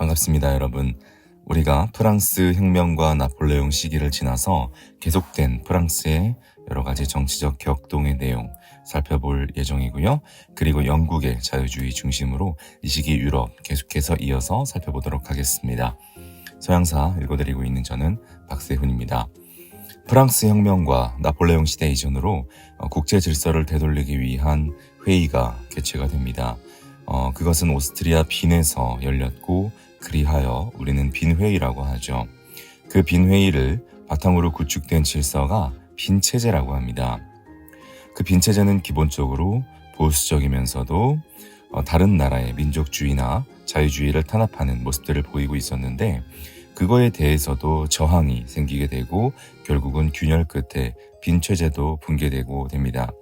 반갑습니다, 여러분. 우리가 프랑스 혁명과 나폴레옹 시기를 지나서 계속된 프랑스의 여러 가지 정치적 격동의 내용 살펴볼 예정이고요. 그리고 영국의 자유주의 중심으로 이 시기 유럽 계속해서 이어서 살펴보도록 하겠습니다. 서양사 읽어드리고 있는 저는 박세훈입니다. 프랑스 혁명과 나폴레옹 시대 이전으로 어, 국제 질서를 되돌리기 위한 회의가 개최가 됩니다. 어, 그것은 오스트리아 빈에서 열렸고 그리하여 우리는 빈회의라고 하죠. 그 빈회의를 바탕으로 구축된 질서가 빈체제라고 합니다. 그 빈체제는 기본적으로 보수적이면서도 어, 다른 나라의 민족주의나 자유주의를 탄압하는 모습들을 보이고 있었는데 그거에 대해서도 저항이 생기게 되고 결국은 균열 끝에 빈체제도 붕괴되고 됩니다.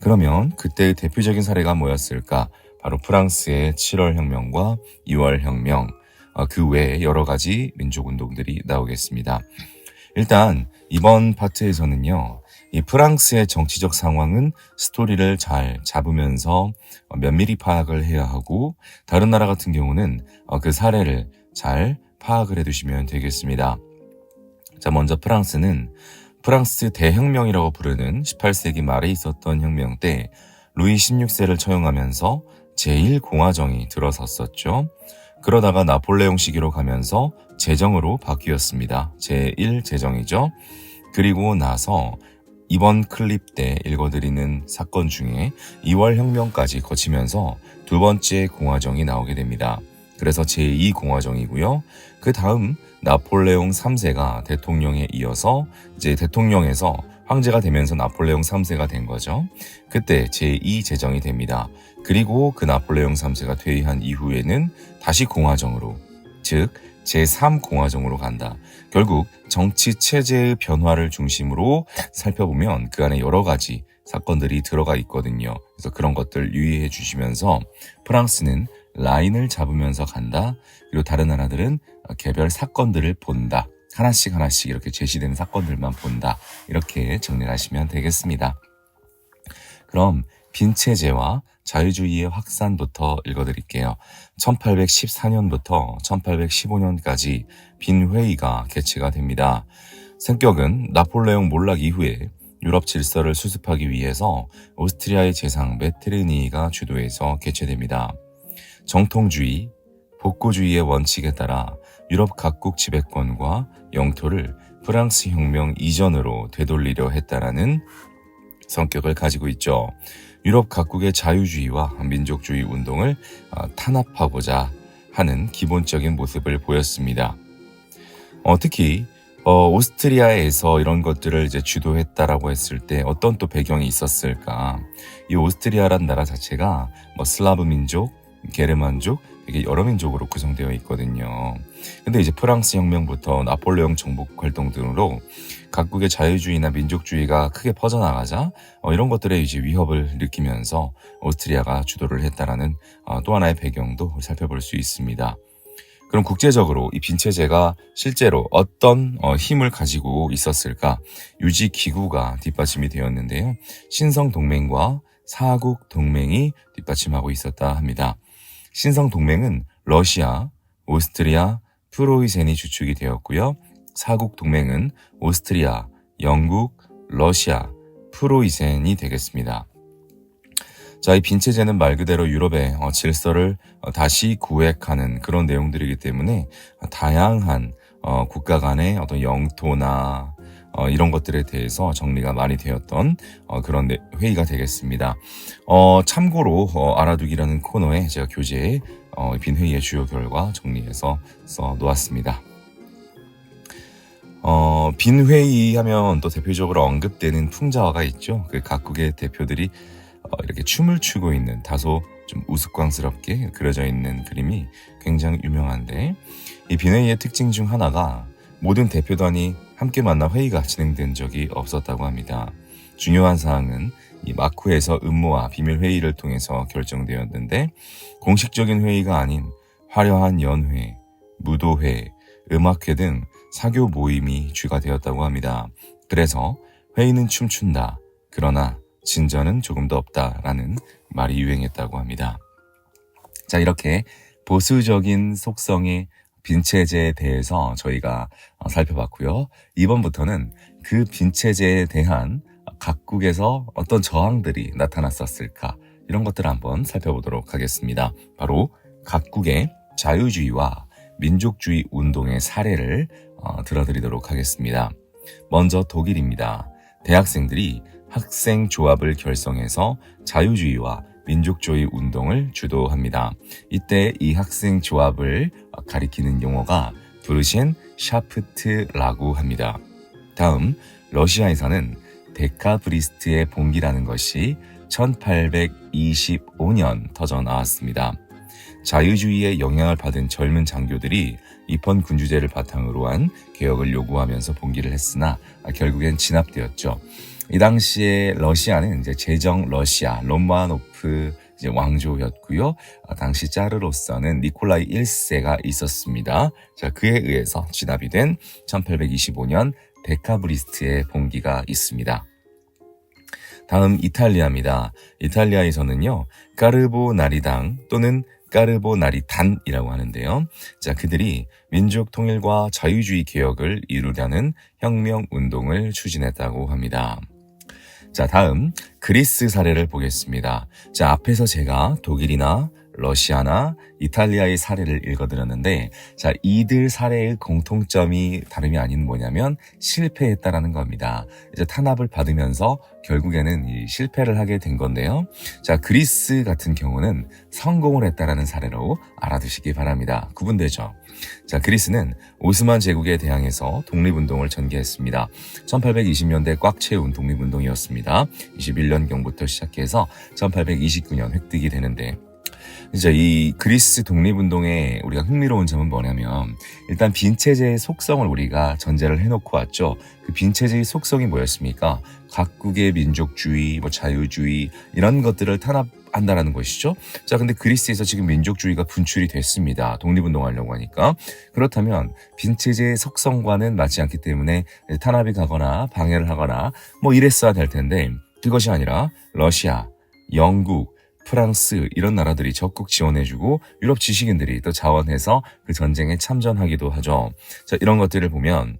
그러면 그때의 대표적인 사례가 뭐였을까? 바로 프랑스의 7월 혁명과 2월 혁명, 어, 그 외에 여러 가지 민족 운동들이 나오겠습니다. 일단 이번 파트에서는요, 이 프랑스의 정치적 상황은 스토리를 잘 잡으면서 어, 면밀히 파악을 해야 하고 다른 나라 같은 경우는 어, 그 사례를 잘 파악을 해 두시면 되겠습니다. 자, 먼저 프랑스는 프랑스 대혁명이라고 부르는 18세기 말에 있었던 혁명 때 루이 16세를 처형하면서 제1공화정이 들어섰었죠. 그러다가 나폴레옹 시기로 가면서 제정으로 바뀌었습니다. 제1제정이죠. 그리고 나서 이번 클립 때 읽어드리는 사건 중에 2월 혁명까지 거치면서 두 번째 공화정이 나오게 됩니다. 그래서 제2공화정이고요. 그 다음 나폴레옹 3세가 대통령에 이어서 이제 대통령에서 황제가 되면서 나폴레옹 3세가 된 거죠. 그때 제2제정이 됩니다. 그리고 그 나폴레옹 3세가 퇴위한 이후에는 다시 공화정으로, 즉 제3공화정으로 간다. 결국 정치 체제의 변화를 중심으로 살펴보면 그 안에 여러 가지 사건들이 들어가 있거든요. 그래서 그런 것들 유의해 주시면서 프랑스는 라인을 잡으면서 간다. 그리고 다른 나라들은 개별 사건들을 본다. 하나씩 하나씩 이렇게 제시되는 사건들만 본다. 이렇게 정리를 하시면 되겠습니다. 그럼 빈체제와 자유주의의 확산부터 읽어드릴게요. 1814년부터 1815년까지 빈 회의가 개최가 됩니다. 성격은 나폴레옹 몰락 이후에 유럽 질서를 수습하기 위해서 오스트리아의 재상 메테르니가 주도해서 개최됩니다. 정통주의, 복고주의의 원칙에 따라 유럽 각국 지배권과 영토를 프랑스 혁명 이전으로 되돌리려 했다라는 성격을 가지고 있죠. 유럽 각국의 자유주의와 민족주의 운동을 어, 탄압하고자 하는 기본적인 모습을 보였습니다. 어, 특히 어, 오스트리아에서 이런 것들을 이제 주도했다라고 했을 때 어떤 또 배경이 있었을까? 이 오스트리아란 나라 자체가 뭐 슬라브 민족, 게르만족, 되게 여러 민족으로 구성되어 있거든요. 근데 이제 프랑스 혁명부터 나폴레옹 정복 활동 등으로 각국의 자유주의나 민족주의가 크게 퍼져나가자 어, 이런 것들에 이제 위협을 느끼면서 오스트리아가 주도를 했다라는 어, 또 하나의 배경도 살펴볼 수 있습니다. 그럼 국제적으로 이 빈체제가 실제로 어떤 어, 힘을 가지고 있었을까? 유지 기구가 뒷받침이 되었는데요. 신성 동맹과 사국 동맹이 뒷받침하고 있었다 합니다. 신성 동맹은 러시아, 오스트리아, 프로이센이 주축이 되었고요. 사국 동맹은 오스트리아, 영국, 러시아, 프로이센이 되겠습니다. 자, 이 빈체제는 말 그대로 유럽의 어, 질서를 어, 다시 구획하는 그런 내용들이기 때문에 다양한 어, 국가 간의 어떤 영토나 어, 이런 것들에 대해서 정리가 많이 되었던 어, 그런 회의가 되겠습니다. 어, 참고로 어, 알아두기라는 코너에 제가 교재에 어, 빈 회의의 주요 결과 정리해서 써 놓았습니다. 어, 빈 회의 하면 또 대표적으로 언급되는 풍자화가 있죠. 그 각국의 대표들이 어, 이렇게 춤을 추고 있는 다소 좀 우스꽝스럽게 그려져 있는 그림이 굉장히 유명한데 이 빈회의의 특징 중 하나가 모든 대표단이 함께 만나 회의가 진행된 적이 없었다고 합니다. 중요한 사항은 이 마쿠에서 음모와 비밀 회의를 통해서 결정되었는데 공식적인 회의가 아닌 화려한 연회, 무도회, 음악회 등 사교 모임이 주가 되었다고 합니다. 그래서 회의는 춤춘다. 그러나 진전은 조금 더 없다라는 말이 유행했다고 합니다. 자, 이렇게 보수적인 속성의 빈체제에 대해서 저희가 어, 살펴봤고요. 이번부터는 그 빈체제에 대한 각국에서 어떤 저항들이 나타났었을까 이런 것들을 한번 살펴보도록 하겠습니다. 바로 각국의 자유주의와 민족주의 운동의 사례를 어, 들어드리도록 하겠습니다. 먼저 독일입니다. 대학생들이 학생 조합을 결성해서 자유주의와 민족주의 운동을 주도합니다. 이때 이 학생 조합을 가리키는 용어가 부르신 샤프트라고 합니다. 다음 러시아에서는 데카브리스트의 봉기라는 것이 1825년 터져 나왔습니다. 자유주의의 영향을 받은 젊은 장교들이 입헌 군주제를 바탕으로 한 개혁을 요구하면서 봉기를 했으나 결국엔 진압되었죠. 이 당시에 러시아는 이제 제정 러시아 로마노프 이제 왕조였고요. 아, 당시 짜르로서는 니콜라이 1세가 있었습니다. 자, 그에 의해서 진압이 된 1825년 데카브리스트의 봉기가 있습니다. 다음 이탈리아입니다. 이탈리아에서는요, 까르보나리당 또는 까르보나리단이라고 하는데요. 자, 그들이 민족 통일과 자유주의 개혁을 이루려는 혁명 운동을 추진했다고 합니다. 자, 다음 그리스 사례를 보겠습니다. 자, 앞에서 제가 독일이나 러시아나 이탈리아의 사례를 읽어드렸는데, 자, 이들 사례의 공통점이 다름이 아닌 뭐냐면 실패했다라는 겁니다. 이제 탄압을 받으면서 결국에는 이 실패를 하게 된 건데요. 자, 그리스 같은 경우는 성공을 했다라는 사례로 알아두시기 바랍니다. 구분되죠? 자, 그리스는 오스만 제국에 대항해서 독립운동을 전개했습니다. 1820년대 꽉 채운 독립운동이었습니다. 21년경부터 시작해서 1829년 획득이 되는데, 이제 이 그리스 독립운동에 우리가 흥미로운 점은 뭐냐면 일단 빈체제의 속성을 우리가 전제를 해놓고 왔죠. 그 빈체제의 속성이 뭐였습니까? 각국의 민족주의, 뭐 자유주의 이런 것들을 탄압 한다라는 것이죠. 자, 근데 그리스에서 지금 민족주의가 분출이 됐습니다. 독립운동하려고 하니까 그렇다면 빈체제의 속성과는 맞지 않기 때문에 탄압이 가거나 방해를 하거나 뭐 이랬어야 될 텐데 그것이 아니라 러시아, 영국 프랑스 이런 나라들이 적극 지원해주고 유럽 지식인들이 또 자원해서 그 전쟁에 참전하기도 하죠. 자, 이런 것들을 보면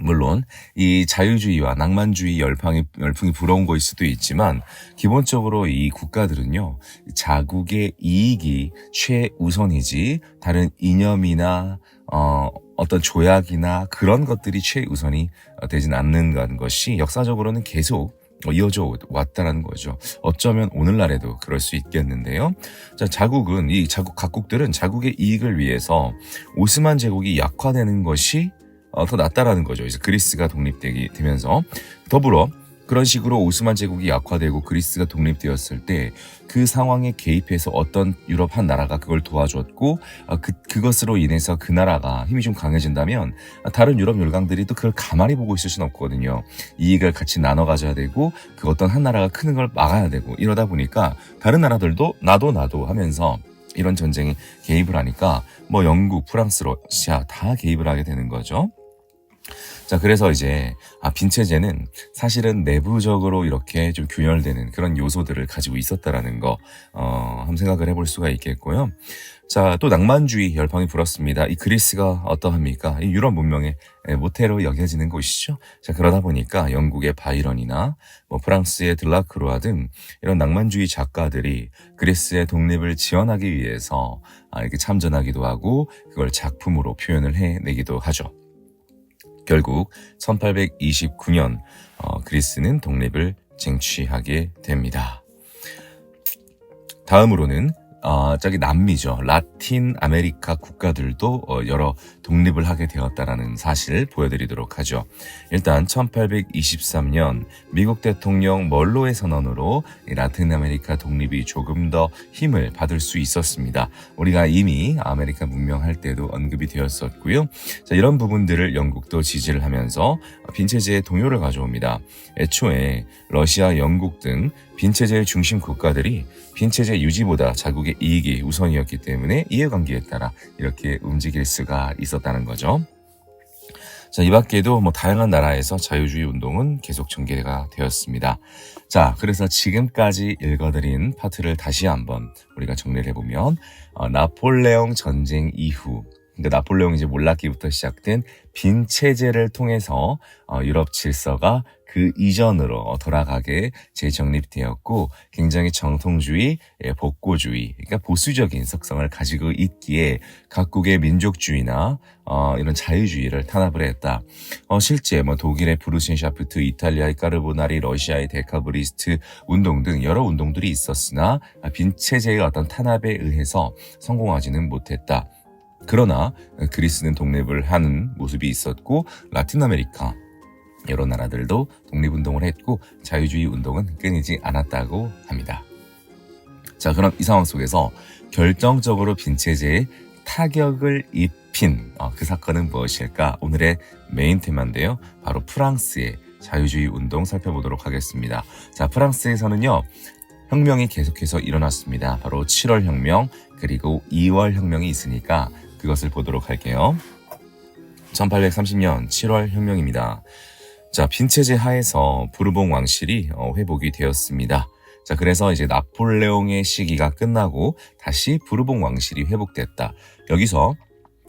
물론 이 자유주의와 낭만주의 열풍이 열풍이 불어온 것일 수도 있지만 기본적으로 이 국가들은요 자국의 이익이 최우선이지 다른 이념이나 어 어떤 조약이나 그런 것들이 최우선이 되진 않는 것이 역사적으로는 계속 어, 이어져 왔다라는 거죠. 어쩌면 오늘날에도 그럴 수 있겠는데요. 자, 자국은 이 자국 각국들은 자국의 이익을 위해서 오스만 제국이 약화되는 것이 어, 더 낫다라는 거죠. 이제 그리스가 독립되기 되면서 더불어 그런 식으로 오스만 제국이 약화되고 그리스가 독립되었을 때 그 상황에 개입해서 어떤 유럽 한 나라가 그걸 도와줬고 어, 그, 그것으로 인해서 그 나라가 힘이 좀 강해진다면 다른 유럽 열강들이 또 그걸 가만히 보고 있을 수는 없거든요. 이익을 같이 나눠 가져야 되고 그 어떤 한 나라가 크는 걸 막아야 되고 이러다 보니까 다른 나라들도 나도 나도 하면서 이런 전쟁에 개입을 하니까 뭐 영국, 프랑스, 러시아 다 개입을 하게 되는 거죠. 자, 그래서 이제, 아, 빈체제는 사실은 내부적으로 이렇게 좀 균열되는 그런 요소들을 가지고 있었다라는 거, 어, 한번 생각을 해볼 수가 있겠고요. 자, 또 낭만주의 열풍이 불었습니다. 이 그리스가 어떠합니까? 이 유럽 문명의 모태로 여겨지는 곳이죠. 자, 그러다 보니까 영국의 바이런이나 뭐 프랑스의 들라크로아 등 이런 낭만주의 작가들이 그리스의 독립을 지원하기 위해서 아, 이렇게 참전하기도 하고 그걸 작품으로 표현을 해내기도 하죠. 결국 1829년 어, 그리스는 독립을 쟁취하게 됩니다. 다음으로는 어, 저기 남미죠. 라틴 아메리카 국가들도 어, 여러 독립을 하게 되었다라는 사실을 보여드리도록 하죠. 일단 1823년 미국 대통령 멀로의 선언으로 라틴 아메리카 독립이 조금 더 힘을 받을 수 있었습니다. 우리가 이미 아메리카 문명 할 때도 언급이 되었었고요. 자, 이런 부분들을 영국도 지지를 하면서 빈체제의 동요를 가져옵니다. 애초에 러시아, 영국 등 빈체제의 중심 국가들이 빈체제 유지보다 자국의 이익이 우선이었기 때문에 이해관계에 따라 이렇게 움직일 수가 있었 다는 거죠. 자, 이 밖에도 뭐 다양한 나라에서 자유주의 운동은 계속 전개가 되었습니다. 자, 그래서 지금까지 읽어드린 파트를 다시 한번 우리가 정리를 해보면, 어, 나폴레옹 전쟁 이후 그러니까 나폴레옹이 이제 몰락기부터 시작된 빈 체제를 통해서 어, 유럽 질서가 그 이전으로 돌아가게 재정립되었고 굉장히 정통주의, 예, 복고주의, 그러니까 보수적인 속성을 가지고 있기에 각국의 민족주의나 어, 이런 자유주의를 탄압을 했다. 어, 실제 뭐 독일의 브루센샤프트, 이탈리아의 까르보나리, 러시아의 데카브리스트 운동 등 여러 운동들이 있었으나 빈 체제의 어떤 탄압에 의해서 성공하지는 못했다. 그러나 그리스는 독립을 하는 모습이 있었고 라틴 아메리카 여러 나라들도 독립운동을 했고 자유주의 운동은 끊이지 않았다고 합니다. 자, 그럼 이 상황 속에서 결정적으로 빈체제에 타격을 입힌 어, 그 사건은 무엇일까? 오늘의 메인 테마인데요. 바로 프랑스의 자유주의 운동 살펴보도록 하겠습니다. 자, 프랑스에서는요. 혁명이 계속해서 일어났습니다. 바로 7월 혁명 그리고 2월 혁명이 있으니까 그것을 보도록 할게요. 1830년 7월 혁명입니다. 자, 빈체제 하에서 부르봉 왕실이 어, 회복이 되었습니다. 자, 그래서 이제 나폴레옹의 시기가 끝나고 다시 부르봉 왕실이 회복됐다. 여기서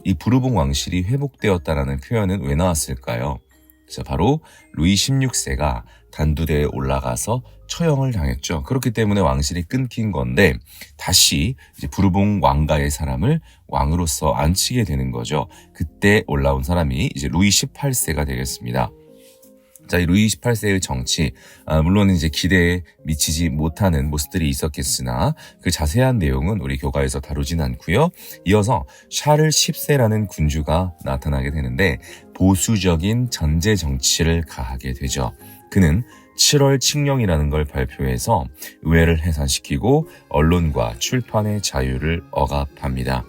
이 부르봉 왕실이 회복되었다라는 표현은 왜 나왔을까요? 자, 바로 루이 16세가 단두대에 올라가서 처형을 당했죠. 그렇기 때문에 왕실이 끊긴 건데 다시 이제 부르봉 왕가의 사람을 왕으로서 앉히게 되는 거죠. 그때 올라온 사람이 이제 루이 18세가 되겠습니다. 자, 이 루이 18세의 정치, 아, 물론 이제 기대에 미치지 못하는 모습들이 있었겠으나 그 자세한 내용은 우리 교과에서 다루진 않고요. 이어서 샤를 10세라는 군주가 나타나게 되는데 보수적인 전제 정치를 가하게 되죠. 그는 7월 칙령이라는 걸 발표해서 의회를 해산시키고 언론과 출판의 자유를 억압합니다.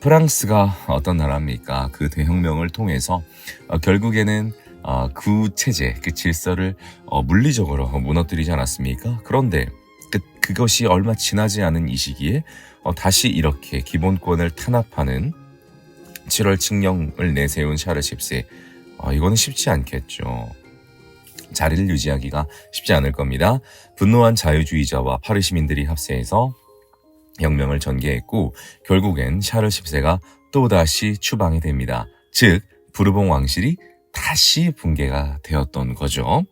프랑스가 어떤 나라입니까? 그 대혁명을 통해서 어, 결국에는 어, 그 체제, 그 질서를 어, 물리적으로 무너뜨리지 않았습니까? 그런데 그, 그것이 얼마 지나지 않은 이 시기에 어, 다시 이렇게 기본권을 탄압하는 7월 칙령을 내세운 샤르 10세. 어, 이거는 쉽지 않겠죠. 자리를 유지하기가 쉽지 않을 겁니다. 분노한 자유주의자와 파리 시민들이 합세해서 혁명을 전개했고 결국엔 샤르 10세가 또다시 추방이 됩니다. 즉 부르봉 왕실이 다시 붕괴가 되었던 거죠.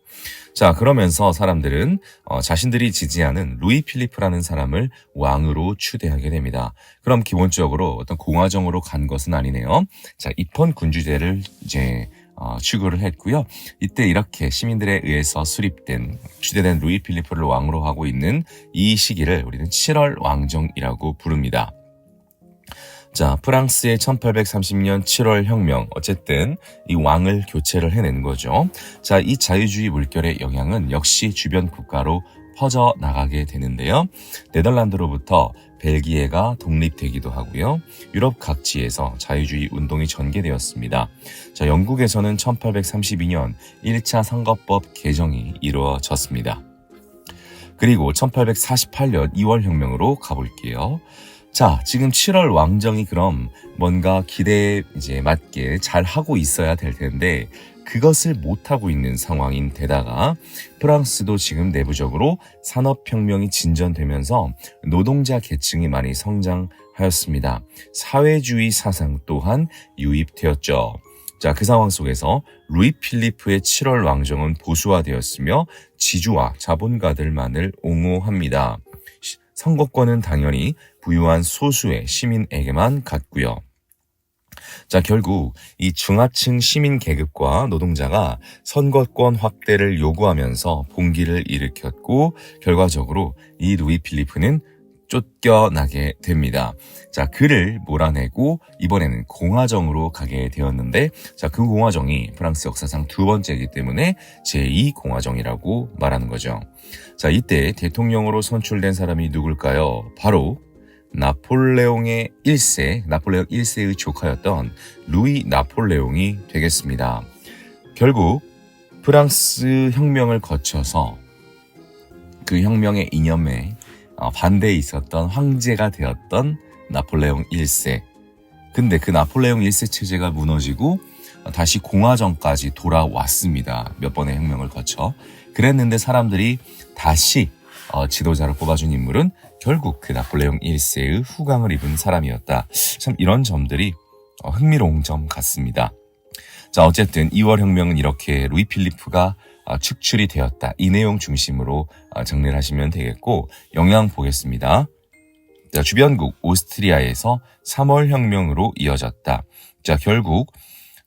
자, 그러면서 사람들은 어, 자신들이 지지하는 루이 필리프라는 사람을 왕으로 추대하게 됩니다. 그럼 기본적으로 어떤 공화정으로 간 것은 아니네요. 자, 입헌 군주제를 이제 어, 추구를 했고요. 이때 이렇게 시민들에 의해서 수립된 추대된 루이 필리프를 왕으로 하고 있는 이 시기를 우리는 7월 왕정이라고 부릅니다. 자, 프랑스의 1830년 7월 혁명. 어쨌든 이 왕을 교체를 해낸 거죠. 자, 이 자유주의 물결의 영향은 역시 주변 국가로 퍼져 나가게 되는데요. 네덜란드로부터 벨기에가 독립되기도 하고요. 유럽 각지에서 자유주의 운동이 전개되었습니다. 자, 영국에서는 1832년 1차 선거법 개정이 이루어졌습니다. 그리고 1848년 2월 혁명으로 가볼게요. 자, 지금 7월 왕정이 그럼 뭔가 기대에 이제 맞게 잘 하고 있어야 될 텐데 그것을 못하고 있는 상황인 데다가 프랑스도 지금 내부적으로 산업혁명이 진전되면서 노동자 계층이 많이 성장하였습니다. 사회주의 사상 또한 유입되었죠. 자, 그 상황 속에서 루이 필리프의 7월 왕정은 보수화되었으며 지주와 자본가들만을 옹호합니다. 선거권은 당연히 부유한 소수의 시민에게만 갔고요. 자, 결국 이 중하층 시민 계급과 노동자가 선거권 확대를 요구하면서 봉기를 일으켰고 결과적으로 이 루이 필리프는 쫓겨나게 됩니다. 자, 그를 몰아내고 이번에는 공화정으로 가게 되었는데 자, 그 공화정이 프랑스 역사상 두 번째이기 때문에 제2 공화정이라고 말하는 거죠. 자, 이때 대통령으로 선출된 사람이 누굴까요? 바로 나폴레옹의 1세, 나폴레옹 1세의 조카였던 루이 나폴레옹이 되겠습니다. 결국 프랑스 혁명을 거쳐서 그 혁명의 이념에 어, 반대에 있었던 황제가 되었던 나폴레옹 1세. 근데 그 나폴레옹 1세 체제가 무너지고 다시 공화정까지 돌아왔습니다. 몇 번의 혁명을 거쳐. 그랬는데 사람들이 다시 어, 지도자를 뽑아준 인물은 결국 그 나폴레옹 1세의 후광을 입은 사람이었다. 참 이런 점들이 어, 흥미로운 점 같습니다. 자, 어쨌든 2월 혁명은 이렇게 루이 필리프가 아, 축출이 되었다. 이 내용 중심으로 아, 정리를 하시면 되겠고 영향 보겠습니다. 자, 주변국 오스트리아에서 3월 혁명으로 이어졌다. 자, 결국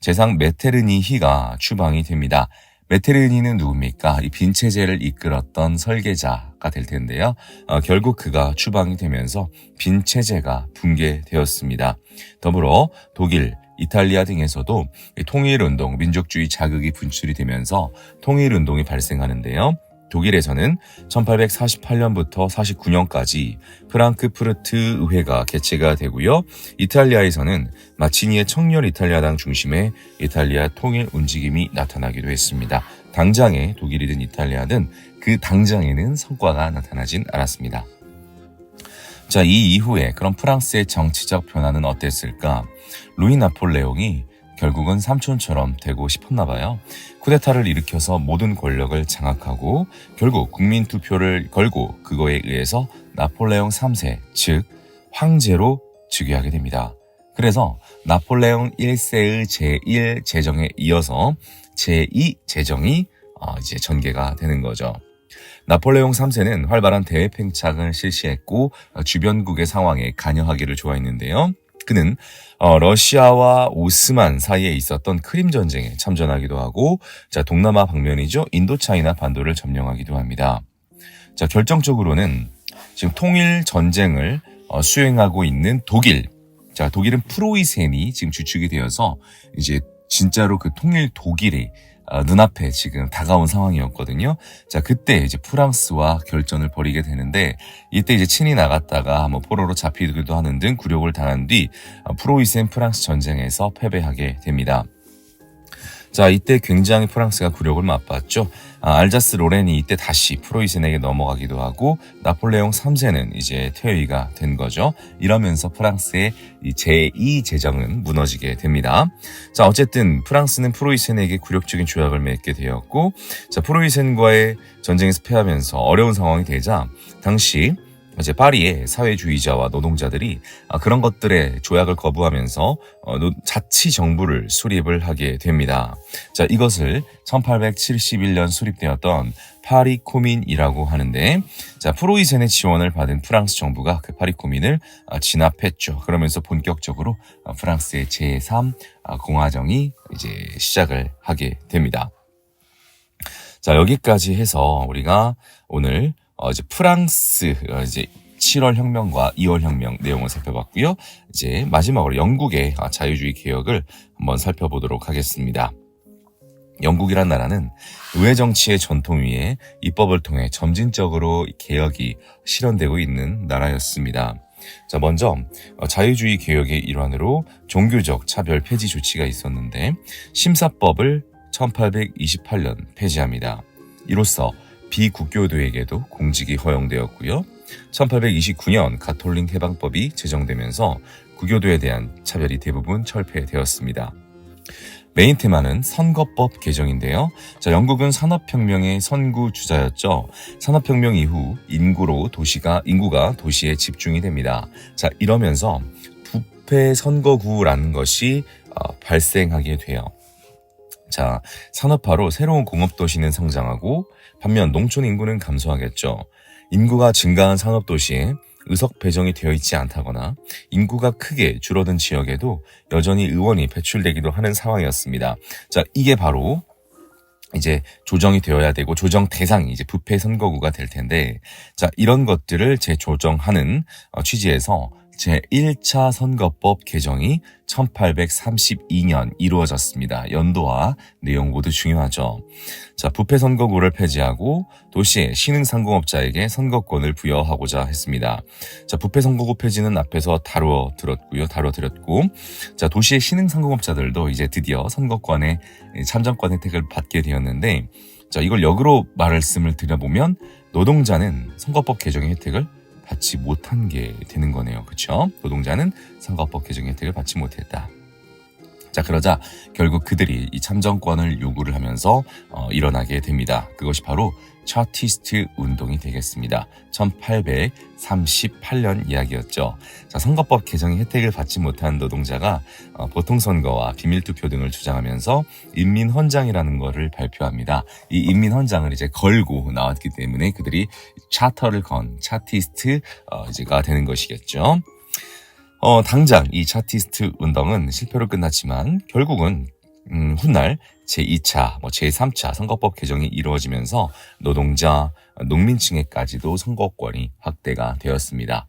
재상 메테르니히가 추방이 됩니다. 메테르니는 누굽니까? 이 빈체제를 이끌었던 설계자 가 될 텐데요. 어, 결국 그가 추방이 되면서 빈 체제가 붕괴되었습니다. 더불어 독일, 이탈리아 등에서도 통일운동, 민족주의 자극이 분출이 되면서 통일운동이 발생하는데요. 독일에서는 1848년부터 49년까지 프랑크푸르트 의회가 개최가 되고요. 이탈리아에서는 마치니의 청년 이탈리아당 중심의 이탈리아 통일 움직임이 나타나기도 했습니다. 당장에 독일이든 이탈리아든 그 당장에는 성과가 나타나진 않았습니다. 자, 이 이후에 그럼 프랑스의 정치적 변화는 어땠을까? 루이 나폴레옹이 결국은 삼촌처럼 되고 싶었나 봐요. 쿠데타를 일으켜서 모든 권력을 장악하고 결국 국민 투표를 걸고 그거에 의해서 나폴레옹 3세, 즉 황제로 즉위하게 됩니다. 그래서 나폴레옹 1세의 제1 제정에 이어서 제2 제정이 어, 이제 전개가 되는 거죠. 나폴레옹 3세는 활발한 대외 팽창을 실시했고 어, 주변국의 상황에 관여하기를 좋아했는데요. 그는 어, 러시아와 오스만 사이에 있었던 크림 전쟁에 참전하기도 하고 자 동남아 방면이죠 인도차이나 반도를 점령하기도 합니다. 자 결정적으로는 지금 통일 전쟁을 어, 수행하고 있는 독일 자 독일은 프로이센이 지금 주축이 되어서 이제 진짜로 그 통일 독일이 어, 눈앞에 지금 다가온 상황이었거든요. 자, 그때 이제 프랑스와 결전을 벌이게 되는데 이때 이제 친이 나갔다가 뭐 포로로 잡히기도 하는 등 굴욕을 당한 뒤 어, 프로이센 프랑스 전쟁에서 패배하게 됩니다. 자, 이때 굉장히 프랑스가 굴욕을 맛봤죠. 아, 알자스 로렌이 이때 다시 프로이센에게 넘어가기도 하고 나폴레옹 3세는 이제 퇴위가 된 거죠. 이러면서 프랑스의 제2 제정은 무너지게 됩니다. 자, 어쨌든 프랑스는 프로이센에게 굴욕적인 조약을 맺게 되었고 자, 프로이센과의 전쟁에서 패하면서 어려운 상황이 되자 당시 이제 파리의 사회주의자와 노동자들이 아, 그런 것들의 조약을 거부하면서 어, 자치 정부를 수립을 하게 됩니다. 자, 이것을 1871년 수립되었던 파리 코민이라고 하는데 자, 프로이센의 지원을 받은 프랑스 정부가 그 파리 코민을 아, 진압했죠. 그러면서 본격적으로 아, 프랑스의 제3 공화정이 이제 시작을 하게 됩니다. 자, 여기까지 해서 우리가 오늘 어, 이제 프랑스 어, 이제 7월 혁명과 2월 혁명 내용을 살펴봤고요. 이제 마지막으로 영국의 아, 자유주의 개혁을 한번 살펴보도록 하겠습니다. 영국이란 나라는 의회 정치의 전통 위에 입법을 통해 점진적으로 개혁이 실현되고 있는 나라였습니다. 자, 먼저 어, 자유주의 개혁의 일환으로 종교적 차별 폐지 조치가 있었는데 심사법을 1828년 폐지합니다. 이로써 비국교도에게도 공직이 허용되었고요. 1829년 가톨릭 해방법이 제정되면서 구교도에 대한 차별이 대부분 철폐되었습니다. 메인 테마는 선거법 개정인데요. 자, 영국은 산업혁명의 선구 주자였죠. 산업혁명 이후 인구로 도시가, 인구가 도시에 집중이 됩니다. 자, 이러면서 부패 선거구라는 것이 어, 발생하게 돼요. 자, 산업화로 새로운 공업도시는 성장하고 반면 농촌 인구는 감소하겠죠. 인구가 증가한 산업도시에 의석 배정이 되어 있지 않다거나 인구가 크게 줄어든 지역에도 여전히 의원이 배출되기도 하는 상황이었습니다. 자, 이게 바로 이제 조정이 되어야 되고 조정 대상이 이제 부패 선거구가 될 텐데 자, 이런 것들을 재조정하는 어, 취지에서 제1차 선거법 개정이 1832년 이루어졌습니다. 연도와 내용 모두 중요하죠. 자, 부패 선거구를 폐지하고 도시의 신흥 상공업자에게 선거권을 부여하고자 했습니다. 자, 부패 선거구 폐지는 앞에서 다루어 들었고요. 다루어 드렸고, 자, 도시의 신흥 상공업자들도 이제 드디어 선거권의 참정권 혜택을 받게 되었는데, 자, 이걸 역으로 말씀을 드려보면 노동자는 선거법 개정의 혜택을 받지 못한 게 되는 거네요. 그렇죠? 노동자는 선거법 개정 혜택을 받지 못했다. 자 그러자 결국 그들이 이 참정권을 요구를 하면서 어, 일어나게 됩니다. 그것이 바로 차티스트 운동이 되겠습니다. 1838년 이야기였죠. 자, 선거법 개정의 혜택을 받지 못한 노동자가 어, 보통 선거와 비밀 투표 등을 주장하면서 인민 헌장이라는 것을 발표합니다. 이 인민 헌장을 이제 걸고 나왔기 때문에 그들이 차터를 건 차티스트 어, 이제가 되는 것이겠죠. 어, 당장 이 차티스트 운동은 실패로 끝났지만 결국은 음, 훗날 제2차, 뭐 제3차 선거법 개정이 이루어지면서 노동자, 농민층에까지도 선거권이 확대가 되었습니다.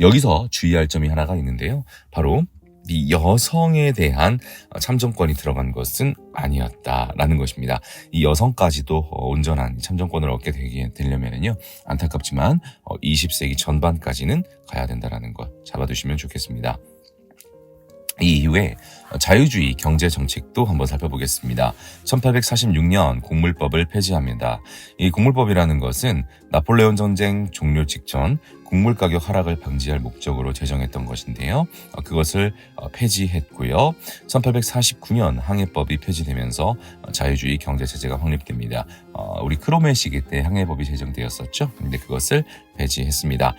여기서 주의할 점이 하나가 있는데요. 바로 이 여성에 대한 참정권이 들어간 것은 아니었다라는 것입니다. 이 여성까지도 어, 온전한 참정권을 얻게 되게 되려면요 안타깝지만 20세기 전반까지는 가야 된다라는 것 잡아두시면 좋겠습니다. 이 이후에 자유주의 경제 정책도 한번 살펴보겠습니다. 1846년 곡물법을 폐지합니다. 이 곡물법이라는 것은 나폴레온 전쟁 종료 직전 곡물 가격 하락을 방지할 목적으로 제정했던 것인데요. 어, 그것을 어, 폐지했고요. 1849년 항해법이 폐지되면서 어, 자유주의 경제 체제가 확립됩니다. 우리 크로메 시기 때 항해법이 제정되었었죠. 근데 그것을 폐지했습니다.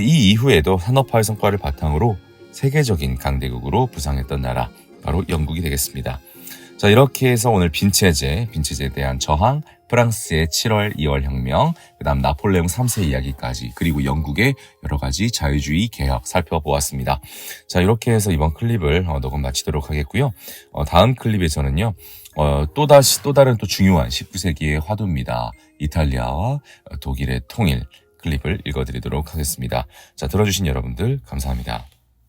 이 이후에도 산업화의 성과를 바탕으로 세계적인 강대국으로 부상했던 나라 바로 영국이 되겠습니다. 자 이렇게 해서 오늘 빈체제, 빈체제에 대한 저항, 프랑스의 7월 2월 혁명, 그 다음 나폴레옹 3세 이야기까지 그리고 영국의 여러 가지 자유주의 개혁 살펴보았습니다. 자 이렇게 해서 이번 클립을 어, 녹음 마치도록 하겠고요. 어, 다음 클립에서는요. 어, 또 다시 또 다른 또 중요한 19세기의 화두입니다. 이탈리아와 독일의 통일 클립을 읽어드리도록 하겠습니다. 자 들어주신 여러분들 감사합니다.